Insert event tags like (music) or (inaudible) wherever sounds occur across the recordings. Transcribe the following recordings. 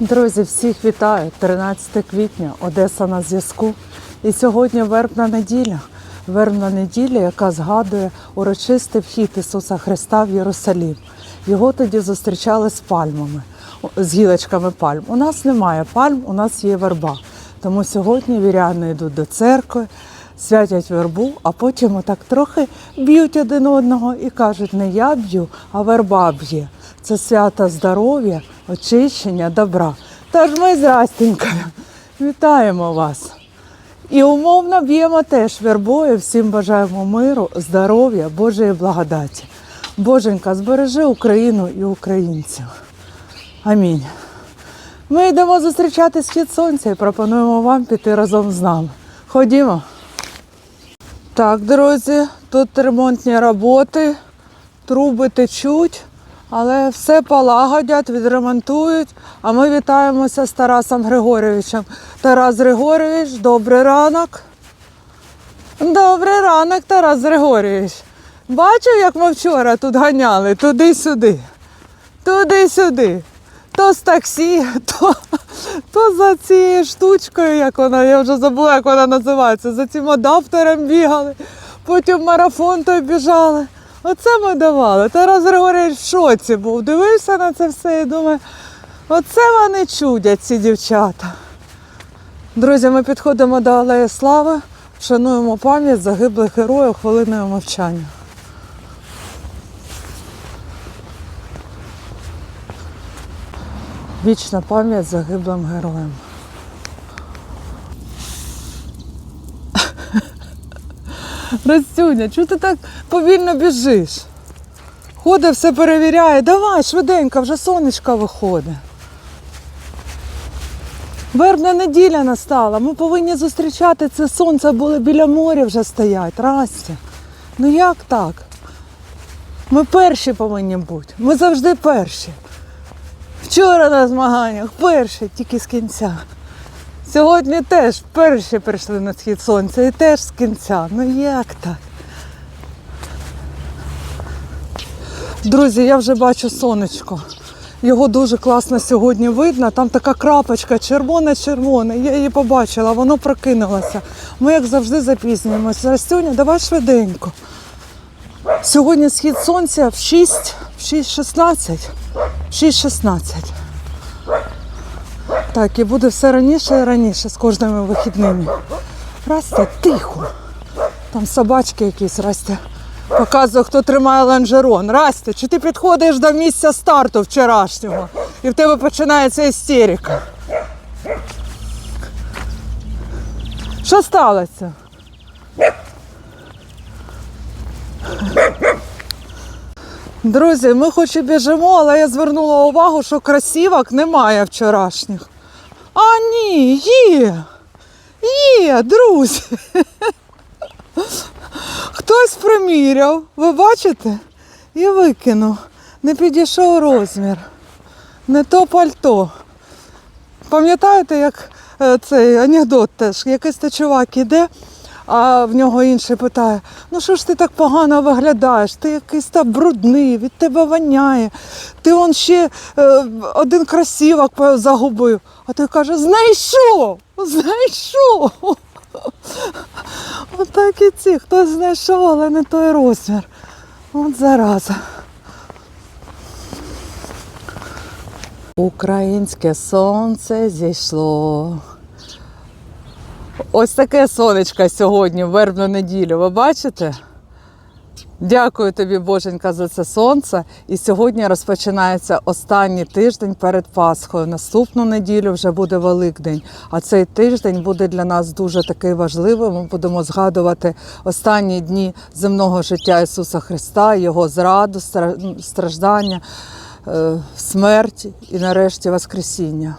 Друзі, всіх вітаю! 13 квітня, Одеса на зв'язку. І сьогодні вербна неділя. Вербна неділя, яка згадує урочистий вхід Ісуса Христа в Єрусалім. Його тоді зустрічали з пальмами, з гілочками пальм. У нас немає пальм, у нас є верба. Тому сьогодні віряни йдуть до церкви, святять вербу, а потім отак трохи б'ють один одного і кажуть, не я б'ю, а верба б'є. Це свято здоров'я, очищення, добра. Тож ми з Растінькою вітаємо вас. І умовно б'ємо теж вербою. Всім бажаємо миру, здоров'я, Божої благодаті. Боженька, збережи Україну і українців. Амінь. Ми йдемо зустрічати схід сонця і пропонуємо вам піти разом з нами. Ходімо. Так, друзі, тут ремонтні роботи, труби течуть, але все полагодять, відремонтують. А ми вітаємося з Тарасом Григорьовичем. Тарас Григорьович, добрий ранок. Добрий ранок, Тарас Григорьович. Бачив, як ми вчора тут ганяли туди-сюди, туди-сюди. То з таксі, (laughs) то, то за цією штучкою, як вона, я вже забула, як вона називається, за цим адаптером бігали, потім марафон той біжали. Оце ми давали. Тарас Григорійович в шоці був. Дивився на це все і думає, оце вони чудять, ці дівчата. Друзі, ми підходимо до Алеї Слави, вшануємо пам'ять загиблих героїв хвилиною мовчання. Вічна пам'ять загиблим героям. Растюня, чого ти так повільно біжиш? Ходить, все перевіряє. Давай, швиденько, вже сонечко виходить. Вербна неділя настала. Ми повинні зустрічати це сонце, були біля моря вже стоять. Растя. Ну як так? Ми перші повинні бути. Ми завжди перші. Вчора на змаганнях перші, тільки з кінця. Сьогодні теж перші прийшли на схід сонця і теж з кінця. Ну як так? Друзі, я вже бачу сонечко. Його дуже класно сьогодні видно. Там така крапочка червона-червона. Я її побачила, воно прокинулося. Ми, як завжди, запізнюємося. Растюня, давай швиденько. Сьогодні схід сонця в 6, в 6.16. 6.16. Так, і буде все раніше і раніше з кожними вихідними. Растя, тихо. Там собачки якісь, Растя. Показує, хто тримає ланжерон. Растя, чи ти підходиш до місця старту вчорашнього і в тебе починається істерика? Що сталося? Друзі, ми хоч і біжимо, але я звернула увагу, що красівок немає вчорашніх. А ні, є. Є, друзі. Хтось приміряв, ви бачите? І викинув. Не підійшов розмір. Не то пальто. Пам'ятаєте, як е, цей анекдот теж? Якийсь то чувак іде, а в нього інший питає: ну що ж ти так погано виглядаєш? Ти якийсь там брудний, від тебе воняє. Ти он ще е, один красивок загубив. А той каже: знайшов! Знайшов! (laughs) Отак і ці, хтось знайшов, але не той розмір. От зараза. Українське сонце зійшло. Ось таке сонечко сьогодні, в вербну неділю. Ви бачите? Дякую тобі, Боженька, за це сонце. І сьогодні розпочинається останній тиждень перед Пасхою. Наступну неділю вже буде Великдень. А цей тиждень буде для нас дуже такий важливий. Ми будемо згадувати останні дні земного життя Ісуса Христа, Його зраду, страждання, е, смерть і нарешті Воскресіння.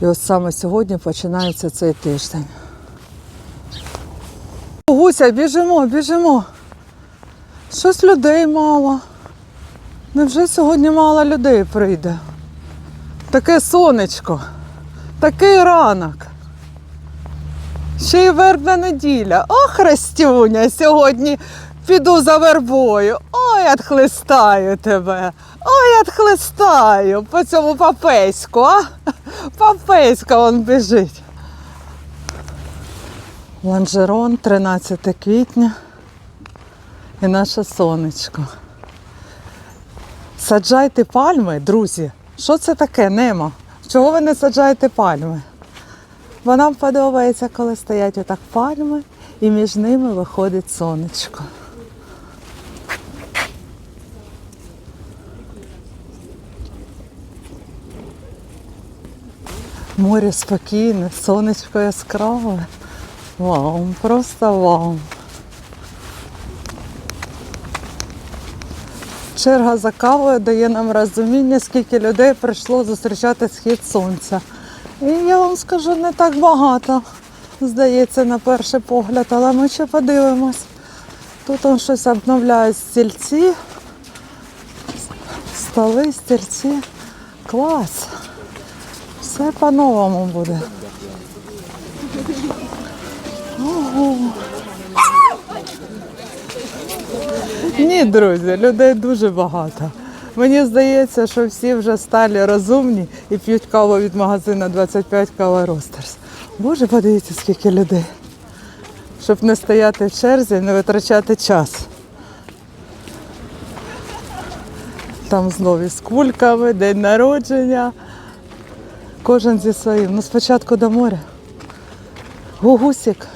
І ось саме сьогодні починається цей тиждень. Гуся, біжимо, біжимо. Щось людей мало. Невже сьогодні мало людей прийде? Таке сонечко, такий ранок. Ще й вербна неділя. Ох, Растюня, сьогодні піду за вербою. Ой, отхлистаю тебе. Ой, отхлистаю по цьому папеську, а? Папеська он біжить. Ланжерон, 13 квітня. І наше сонечко. Саджайте пальми, друзі. Що це таке, Немо? Чого ви не саджаєте пальми? Бо нам подобається, коли стоять отак пальми і між ними виходить сонечко. Море спокійне, сонечко яскраве. Вау, просто вау. Черга за кавою дає нам розуміння, скільки людей прийшло зустрічати схід сонця. І я вам скажу, не так багато, здається, на перший погляд, але ми ще подивимось. Тут он щось обновляють стільці, столи, стільці. Клас. Все по-новому буде. Ого. Ні, друзі, людей дуже багато. Мені здається, що всі вже стали розумні і п'ють каву від магазину 25 кава Ростерс. Боже, подивіться, скільки людей. Щоб не стояти в черзі, не витрачати час. Там знову із кульками, день народження. Кожен зі своїм. Ну спочатку до моря. Гугусік.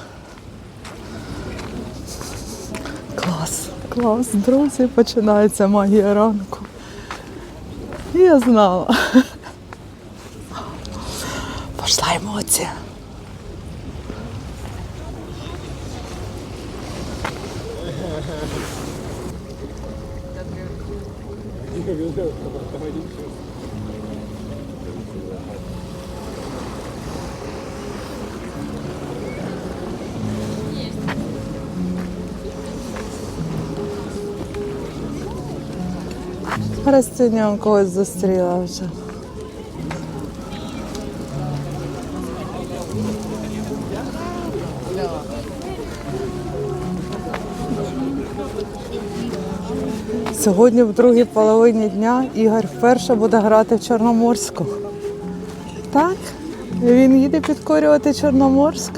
Клас, клас, друзі, починається магія ранку. Я знала. Пошла емоція. Розцінювам когось зустріла вже. Сьогодні, в другій половині дня, Ігор вперше буде грати в Чорноморську. Так, він їде підкорювати Чорноморськ.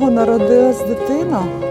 Нього народилась дитина.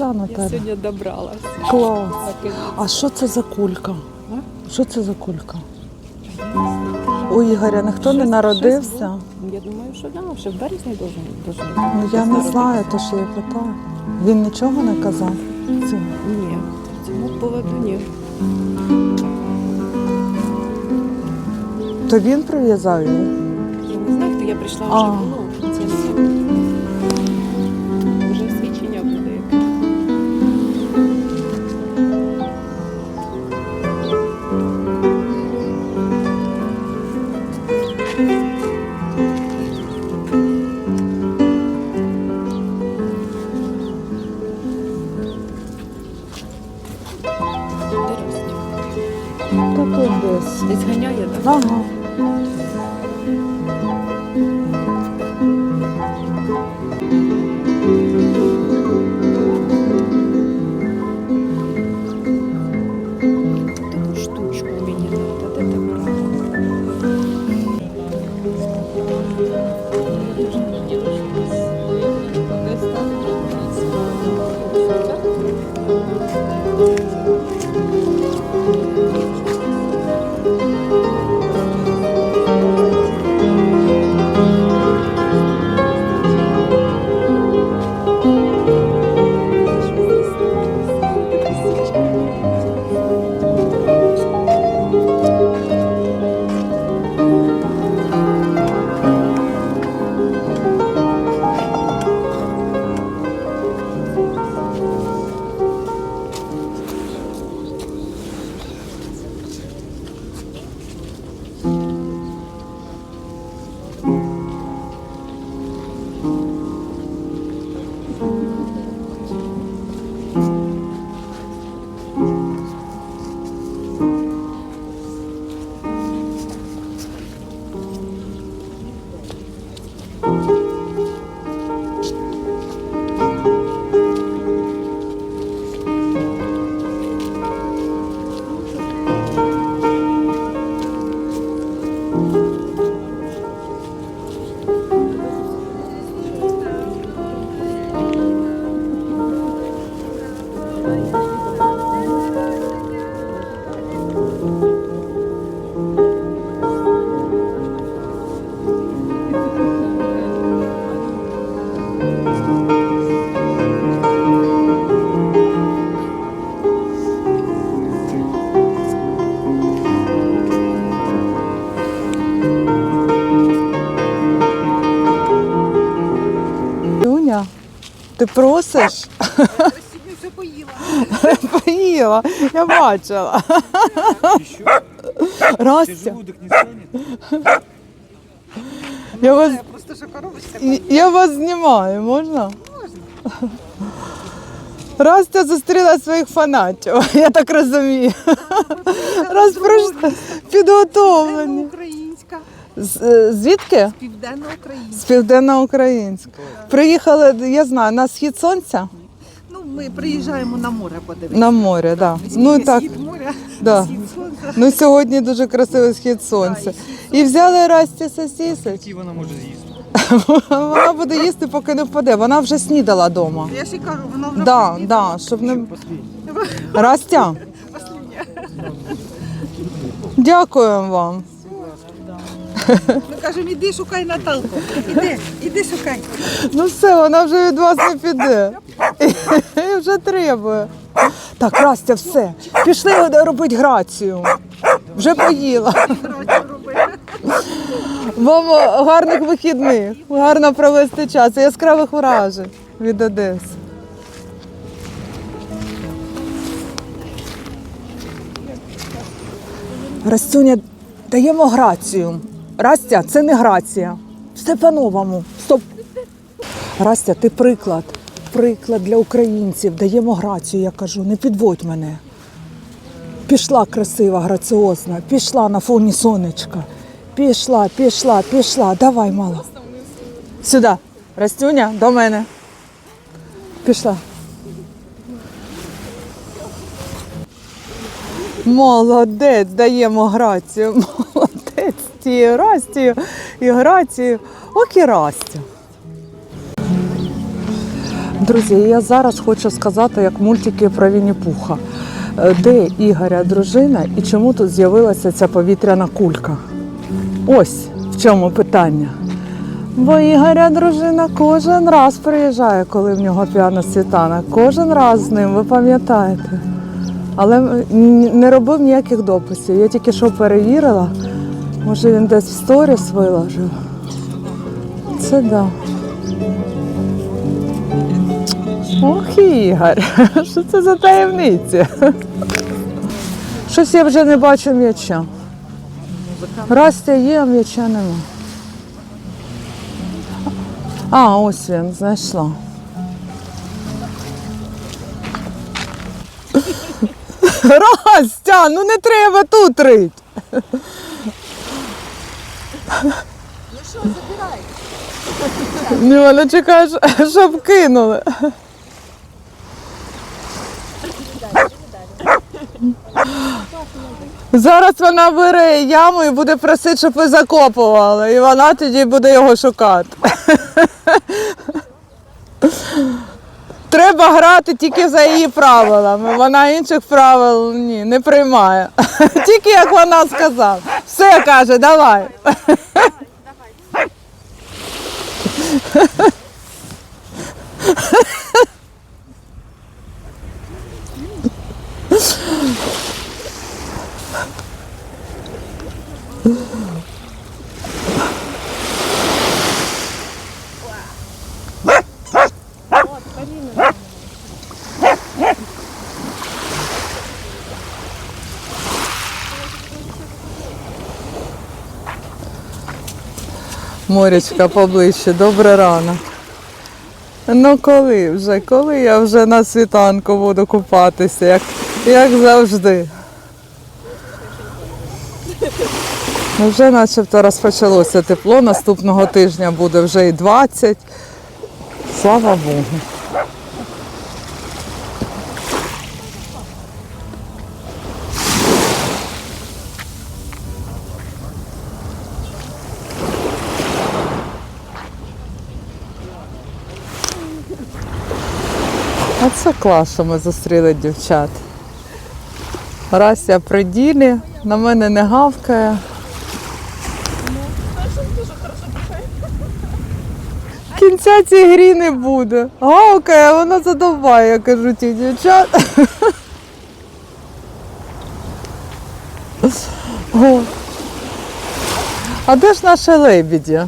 Прийшла на Я тебе. сьогодні добралась. Клас. А що це за кулька? Що це за кулька? У Ігоря ніхто не народився. Я думаю, що да, ще в березні должен Ну я не знаю, то що я питаю. Він нічого не казав. Цього. Ні, цьому поводу ні. То він прив'язав її? Я не знаю, хто я прийшла вже вже Bye. Ти просиш? все поїла. Поїла, я бачила. Растя, Желудок не станет? я вас, Просто що коробочка. я вас знімаю, можна? Можна. Растя зустріла своїх фанатів, (laughs) я так розумію. Раз прийшли підготовлені. З- е, Звідки? південно-українська. З південноукраїнська. Приїхали, я знаю, на схід сонця, Ну, ми приїжджаємо на море подивитися. на море, да. Ну так, Схід моря, да. схід сонця. Ну сьогодні дуже красивий схід сонця. І взяли Расті сосісочки. Які вона може з'їсти? (laughs) Вона буде їсти, поки не впаде. Вона вже снідала вдома. Я ж і кажу, вона вже Да, да, щоб не Растя. Послідня. Дякуємо вам. Ми кажемо, іди шукай Наталку. Іди, іди шукай. Ну все, вона вже від вас не піде. І вже требує. Так, Растя, все. Пішли робити грацію. Вже поїла. Вам гарних вихідних, гарно провести час, яскравих вражень від Одеси. Растюня, даємо грацію. Растя, це не грація. Все по-новому. Стоп. Растя, ти приклад. Приклад для українців. Даємо грацію, я кажу, не підводь мене. Пішла красива, граціозна, пішла на фоні сонечка. Пішла, пішла, пішла. Давай, мала. Сюди. Растюня, до мене. Пішла. Молодець, даємо грацію. (laughs) Молодець тією Растію і грацію. Ок і Растю. Друзі, я зараз хочу сказати, як мультики про Вінні-Пуха. Е, Де Ігоря дружина і чому тут з'явилася ця повітряна кулька? Ось в чому питання. Бо Ігоря дружина кожен раз приїжджає, коли в нього п'яна світана. Кожен раз з ним, ви пам'ятаєте. Але не робив ніяких дописів. Я тільки що перевірила. Може він десь в сторіс виложив. Це да. Ох, Ігор, (laughs) що це за таємниці? Щось я вже не бачу м'яча. Растя є, а м'яча нема. А, ось він, знайшла. (laughs) Растя, ну не треба тут рить. Ну, вона чекає, щоб кинули. Зараз вона бере яму і буде просити, щоб ви закопували, і вона тоді буде його шукати. Треба грати тільки за її правилами. Вона інших правил ні, не приймає. (laughs) Тільки як вона сказала. Все каже, давай. Морячка поближче, добре рано. Ну коли вже, коли я вже на світанку буду купатися, як, як завжди. Ну, Вже начебто розпочалося тепло, наступного тижня буде вже і 20. Слава Богу. А це клас, що ми зустріли дівчат. Рася при ділі, на мене не гавкає. Кінця цій грі не буде. Гавкає, вона задовбає, кажу ті дівчат. А де ж наші лебіді?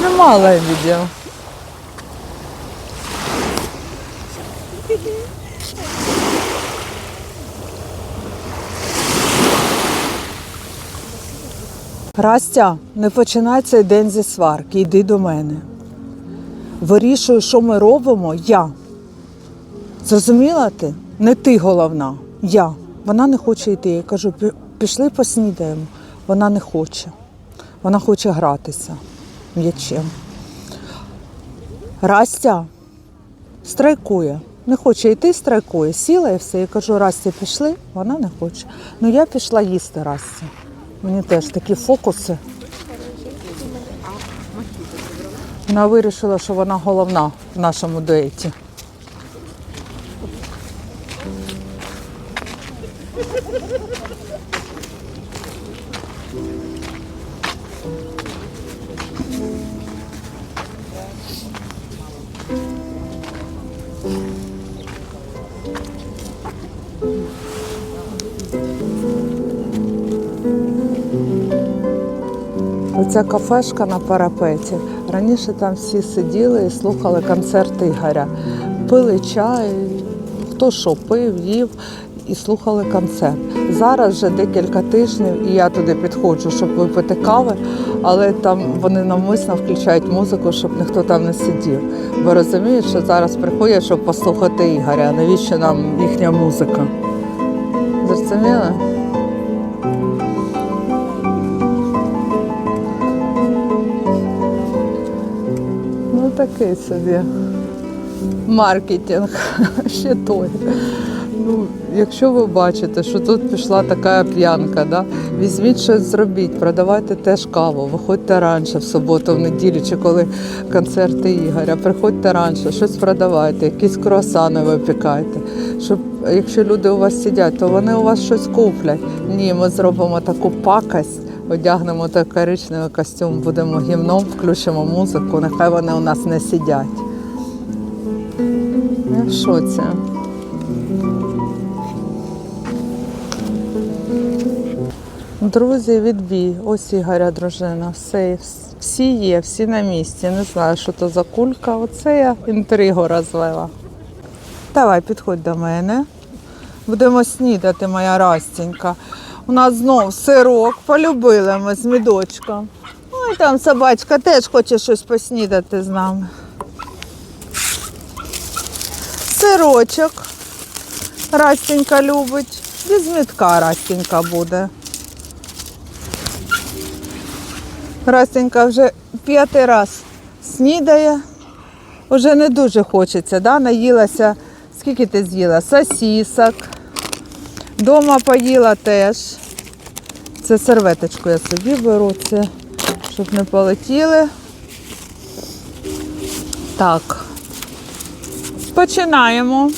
Нема лебідів. Растя, не починай цей день зі сварки, йди до мене. Вирішую, що ми робимо я. Зрозуміла ти? Не ти головна, я. Вона не хоче йти. Я кажу, пішли поснідаємо. Вона не хоче. Вона хоче гратися м'ячем. Растя страйкує. Не хоче йти, страйкує. Сіла і все. Я кажу, Расті, пішли, вона не хоче. Ну я пішла їсти Расті. Мені теж такі фокуси. Вона вирішила, що вона головна в нашому дуеті. Оця кафешка на парапеті. Раніше там всі сиділи і слухали концерт Ігоря. Пили чай, хто що пив, їв і слухали концерт. Зараз вже декілька тижнів, і я туди підходжу, щоб випити кави, але там вони навмисно включають музику, щоб ніхто там не сидів. Бо розуміють, що зараз приходять, щоб послухати Ігоря. Навіщо нам їхня музика? Зрозуміли? Такий собі маркетинг (laughs) ще той. Ну, якщо ви бачите, що тут пішла така п'янка, да, візьміть щось зробіть, продавайте теж каву, виходьте раніше в суботу, в неділю, чи коли концерти Ігоря, приходьте раніше, щось продавайте, якісь круасани випікайте. Щоб якщо люди у вас сидять, то вони у вас щось куплять. Ні, ми зробимо таку пакость, одягнемо той коричневий костюм, будемо гімном, включимо музику, нехай вони у нас не сидять. В шоці. Друзі, відбій. Ось Ігоря дружина. Все, всі є, всі на місці. Не знаю, що то за кулька. Оце я інтригу розвела. Давай, підходь до мене. Будемо снідати, моя Растінька. У нас знов сирок, полюбили ми з мідочком. Ой, там собачка теж хоче щось поснідати з нами. Сирочок. Растінька любить. Без мітка Растінька буде. Растенька вже п'ятий раз снідає. Уже не дуже хочеться, да? наїлася. Скільки ти з'їла? Сосісок. Дома поїла теж. Це серветочку я собі беру, це, щоб не полетіли. Так. Починаємо.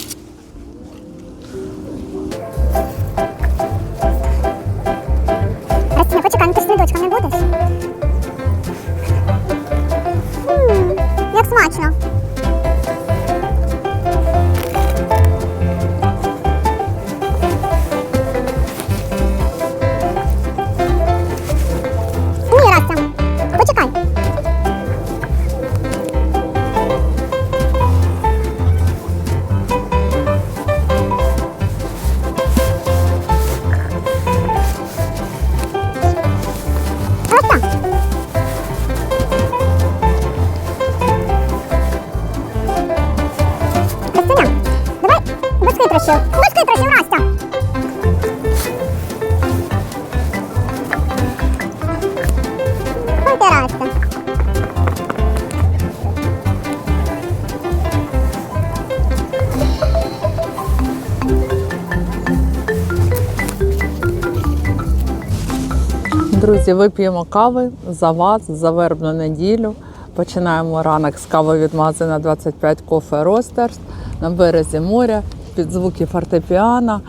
Друзі, вип'ємо кави за вас, за вербну неділю. Починаємо ранок з кави від магазина 25 Coffee Roasters на березі моря, під звуки фортепіано,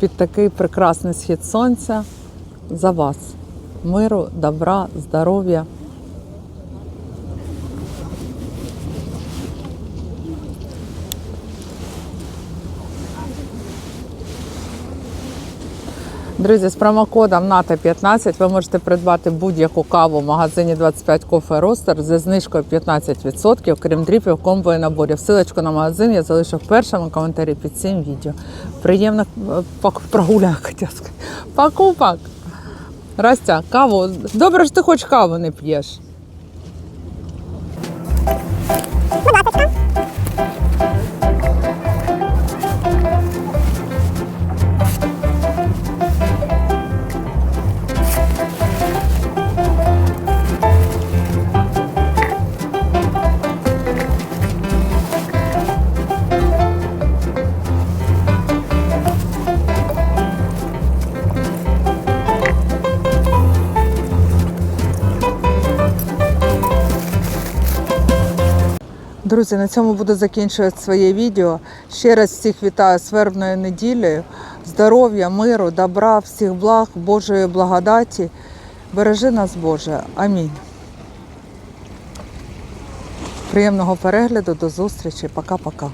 під такий прекрасний схід сонця. За вас. Миру, добра, здоров'я. Друзі, з промокодом НАТО 15 ви можете придбати будь-яку каву в магазині 25 Coffee Roaster зі знижкою 15%, крім дріпів, комбо і наборів. Силочку на магазин я залишу в першому коментарі під цим відео. Приємних прогуляк, пок- прогулянок, (laughs) хотіла сказати. покупок. Растя, каву. Добре, що ти хоч каву не п'єш. Друзі, на цьому буду закінчувати своє відео. Ще раз всіх вітаю з вербною неділею. Здоров'я, миру, добра, всіх благ, Божої благодаті. Бережи нас, Боже. Амінь. Приємного перегляду, до зустрічі. Пока-пока.